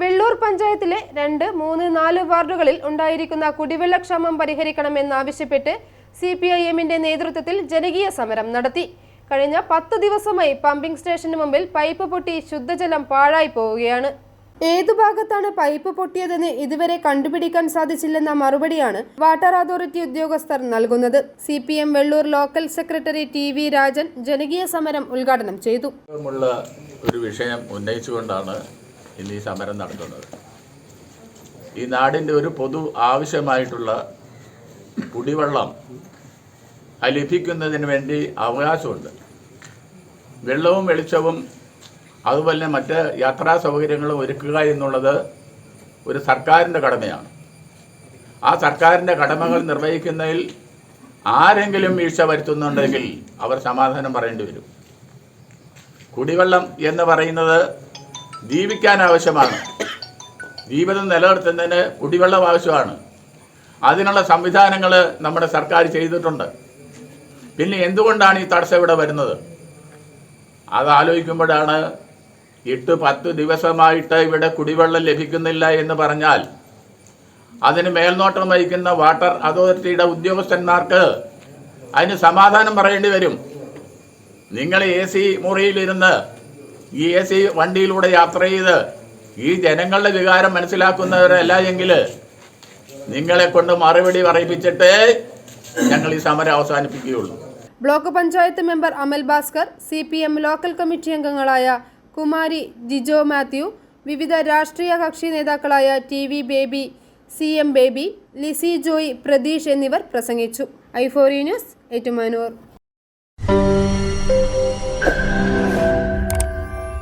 വെള്ളൂർ പഞ്ചായത്തിലെ രണ്ട് മൂന്ന് നാല് വാർഡുകളിൽ ഉണ്ടായിരിക്കുന്ന കുടിവെള്ളക്ഷാമം പരിഹരിക്കണമെന്നാവശ്യപ്പെട്ട് സി പി ഐ എമ്മിന്റെ നേതൃത്വത്തിൽ ജനകീയ സമരം നടത്തി. കഴിഞ്ഞ പത്ത് ദിവസമായി പമ്പിംഗ് സ്റ്റേഷന് മുമ്പിൽ പൈപ്പ് പൊട്ടി ശുദ്ധജലം പാഴായി പോവുകയാണ്. ഏതു ഭാഗത്താണ് പൈപ്പ് പൊട്ടിയതെന്ന് ഇതുവരെ കണ്ടുപിടിക്കാൻ സാധിച്ചില്ലെന്ന മറുപടിയാണ് വാട്ടർ അതോറിറ്റി ഉദ്യോഗസ്ഥർ നൽകുന്നത്. C P M Velloor local secretary T V Rajan ജനകീയ സമരം ഉദ്ഘാടനം ചെയ്തു. ഒരു വിഷയം ഉന്നയിച്ചുകൊണ്ടാണ് ഇന്ന് ഈ സമരം നടത്തുന്നത്. ഈ നാടിന്റെ ഒരു പൊതു ആവശ്യമായിട്ടുള്ള കുടിവെള്ളം ലഭിക്കുന്നതിന് വേണ്ടി അവകാശമുണ്ട്. വെള്ളവും വെളിച്ചവും അതുപോലെ മറ്റ് യാത്രാ സൗകര്യങ്ങളും ഒരുക്കുക എന്നുള്ളത് ഒരു സർക്കാരിന്റെ കടമയാണ്. ആ സർക്കാരിന്റെ കടമകൾ നിർവഹിക്കുന്നതിൽ ആരെങ്കിലും വീഴ്ച വരുത്തുന്നുണ്ടെങ്കിൽ അവർ സമാധാനം പറയേണ്ടി വരും. കുടിവെള്ളം എന്ന് പറയുന്നത് ജീവിക്കാൻ ആവശ്യമാണ്. ജീവിതം നിലനിർത്തുന്നതിന് കുടിവെള്ളം ആവശ്യമാണ്. അതിനുള്ള സംവിധാനങ്ങൾ നമ്മുടെ സർക്കാർ ചെയ്തിട്ടുണ്ട്. പിന്നെ എന്തുകൊണ്ടാണ് ഈ തടസ്സം ഇവിടെ വരുന്നത്? അത് ആലോചിക്കുമ്പോഴാണ് എട്ട് പത്ത് ദിവസമായിട്ട് ഇവിടെ കുടിവെള്ളം ലഭിക്കുന്നില്ല എന്ന് പറഞ്ഞാൽ അതിന് മേൽനോട്ടം വഹിക്കുന്ന വാട്ടർ അതോറിറ്റിയുടെ ഉദ്യോഗസ്ഥന്മാർക്ക് അതിന് സമാധാനം പറയേണ്ടി വരും. നിങ്ങൾ എ സി മുറിയിലിരുന്ന് ഈ എ സി വണ്ടിയിലൂടെ യാത്ര ചെയ്ത് ഈ ജനങ്ങളുടെ വികാരം മനസ്സിലാക്കുന്നവരല്ല എങ്കിൽ നിങ്ങളെ കൊണ്ട് മറുപടി പറയിപ്പിച്ചിട്ട് ഞങ്ങൾ ഈ സമരം അവസാനിപ്പിക്കുകയുള്ളൂ. Block panchayat member Amal Bhaskar C P M local committee അംഗങ്ങളായ കുമാരി ജിജോ മാത്യു വിവിധ രാഷ്ട്രീയ കക്ഷി നേതാക്കളായ T V Baby C M Baby Lizy Joy Pratheesh എന്നിവർ പ്രസംഗിച്ചു. ഐഫോറി ന്യൂസ് ഏറ്റുമാനൂർ.